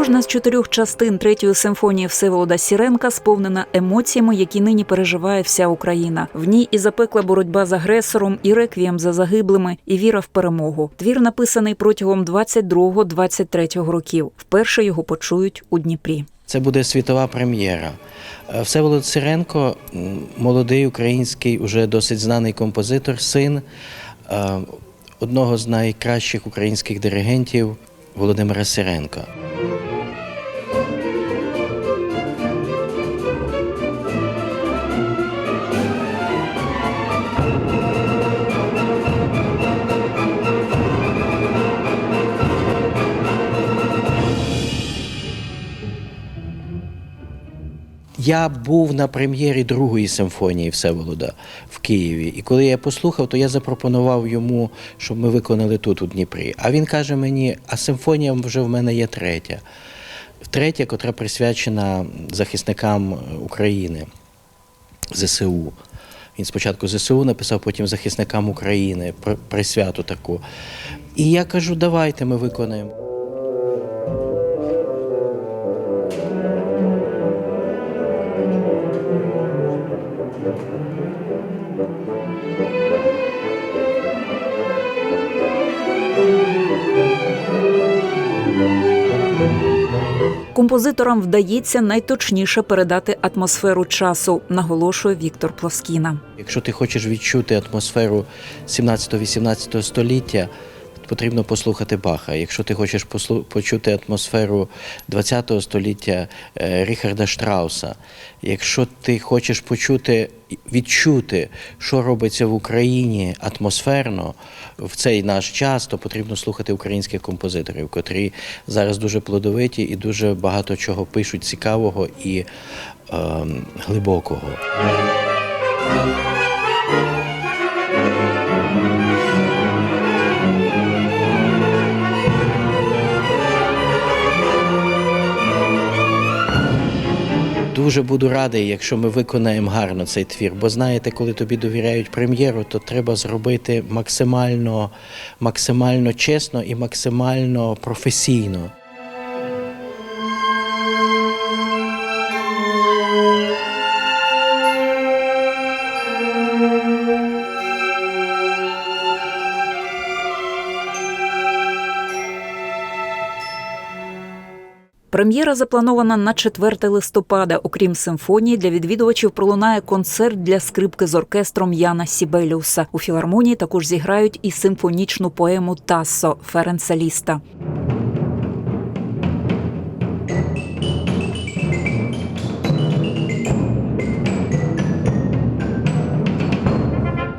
Кожна з чотирьох частин третьої симфонії Всеволода Сіренка сповнена емоціями, які нині переживає вся Україна. В ній і запекла боротьба з агресором, і реквієм за загиблими, і віра в перемогу. Твір написаний протягом 22-23 років. Вперше його почують у Дніпрі. Це буде світова прем'єра. Е, Всеволод Сиренко, молодий український, уже досить знаний композитор, син е, одного з найкращих українських диригентів Володимира Сиренка. Я був на прем'єрі другої симфонії Всеволода в Києві. І коли я послухав, то я запропонував йому, щоб ми виконали тут, у Дніпрі. А він каже мені: а симфонія вже в мене є третя. Третя, котра присвячена захисникам України ЗСУ. Він спочатку ЗСУ написав, потім захисникам України, при- присвяту таку. І я кажу, давайте ми виконаємо. Композиторам вдається найточніше передати атмосферу часу, наголошує Віктор Плоскіна. Якщо ти хочеш відчути атмосферу 17-18 століття, потрібно послухати Баха. Якщо ти хочеш почути атмосферу 20 століття е, Ріхарда Штрауса, якщо ти хочеш почути, відчути, що робиться в Україні атмосферно в цей наш час, то потрібно слухати українських композиторів, котрі зараз дуже плодовиті і дуже багато чого пишуть цікавого і ем, глибокого. Дуже буду радий, якщо ми виконаємо гарно цей твір. Бо знаєте, коли тобі довіряють прем'єру, то треба зробити максимально, максимально чесно і максимально професійно. Прем'єра запланована на 4 листопада. Окрім симфонії, для відвідувачів пролунає концерт для скрипки з оркестром Яна Сібеліуса. У філармонії також зіграють і симфонічну поему Тассо Ференца Ліста.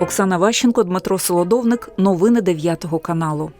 Оксана Ващенко, Дмитро Солодовник. Новини 9 каналу.